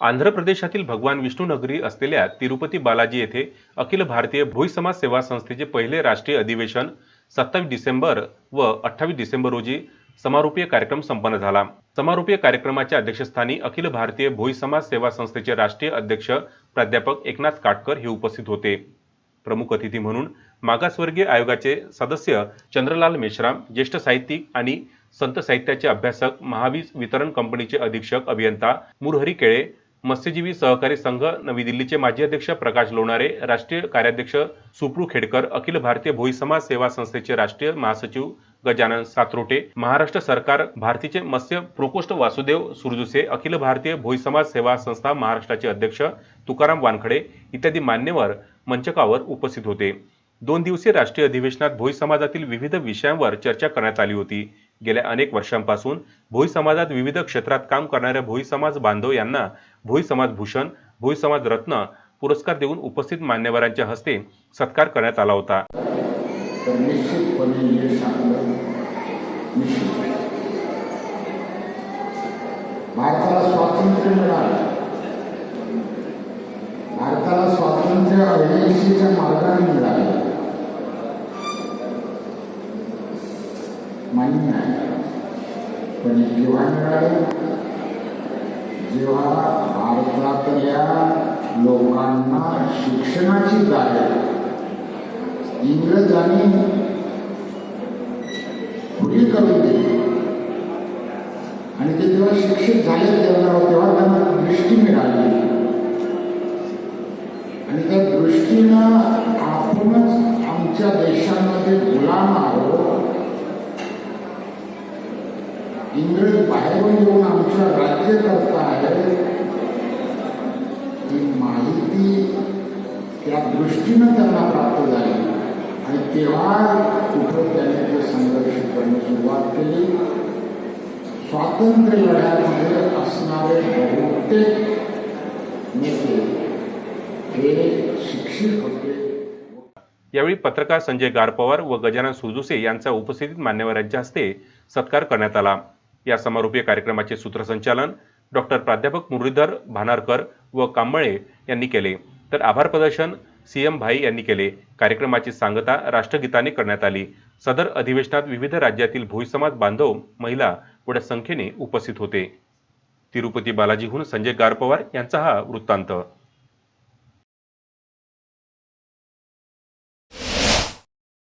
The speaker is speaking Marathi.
आंध्र प्रदेशातील भगवान विष्णू नगरी असलेल्या तिरुपती बालाजी येथे अखिल भारतीय भोई समाज सेवा संस्थेचे पहिले राष्ट्रीय अधिवेशन सत्तावीस डिसेंबर व अठ्ठावीस डिसेंबर रोजी समारोपीय कार्यक्रम संपन्न झाला. समारोपीय कार्यक्रमाच्या अध्यक्षस्थानी अखिल भारतीय भोई समाज सेवा संस्थेचे राष्ट्रीय अध्यक्ष प्राध्यापक एकनाथ काटकर हे उपस्थित होते. प्रमुख अतिथी म्हणून मागासवर्गीय आयोगाचे सदस्य चंद्रलाल मेश्राम ज्येष्ठ साहित्यिक आणि संत साहित्याचे अभ्यासक महावीज वितरण कंपनीचे अधीक्षक अभियंता मुरहरी केळे मत्स्यजीवी सहकारी संघ नवी दिल्लीचे माजी अध्यक्ष प्रकाश लोणारे राष्ट्रीय कार्याध्यक्ष सुप्रू खेडकर अखिल भारतीय भोई समाज सेवा संस्थेचे राष्ट्रीय महासचिव गजानन सातरोटे महाराष्ट्र सरकार भारतीचे मत्स्य प्रकोष्ठ वासुदेव सुरजुसे अखिल भारतीय भोई समाज सेवा संस्था महाराष्ट्राचे अध्यक्ष तुकाराम वानखडे इत्यादी मान्यवर मंचकावर उपस्थित होते. दोन दिवसीय राष्ट्रीय अधिवेशनात भोई समाजातील विविध विषयांवर चर्चा करण्यात आली होती. गेल्या अनेक वर्षांपासून भोई समाजात विविध क्षेत्रात काम करणाऱ्या भोई समाज बांधव यांना भोई समाज भूषण भोई समाज रत्न पुरस्कार देऊन उपस्थित मान्यवरांच्या हस्ते सत्कार करण्यात आला होता. तर निश्चितपणे यश आपलं निश्चित भारताला स्वातंत्र्य मिळालं. भारताला स्वातंत्र्य अहिंसेच्या मार्गाने मिळालं. मान्य आहे. पण हे मिळाले जेव्हा भारतातल्या लोकांना शिक्षणाची जाहीर इंग्रजांनी खुली करून दिली. आणि ते जेव्हा शिक्षित झाले तेव्हा तेव्हा त्यांना दृष्टी मिळाली. आणि त्या दृष्टीनं आपणच आमच्या देशामध्ये गुलाम आहोत इंग्रज बाहेरून येऊन आमचं राज्य करता आहे ही माहिती त्या दृष्टीनं त्यांना प्राप्त झाली आणि तेव्हा कुठं त्याने ते संघर्ष करणे सुरुवात केली स्वातंत्र्य लढ्यामध्ये असणारे बहुतेक नेते हे शिक्षित होते यावेळी पत्रकार संजय गारपवार व गजानन सुजुसे यांचा उपस्थितीत मान्यवरांच्या हस्ते सत्कार करण्यात आला या समारोपीय कार्यक्रमाचे सूत्रसंचालन डॉक्टर प्राध्यापक मुरलीधर भानारकर व कांबळे यांनी केले. तर आभार प्रदर्शन सी एम भाई यांनी केले. कार्यक्रमाची सांगता राष्ट्रगीताने करण्यात आली. सदर अधिवेशनात विविध राज्यातील भोई समाज बांधव महिला मोठ्या संख्येने उपस्थित होते. तिरुपती बालाजीहून संजय गारपवार यांचा हा वृत्तांत.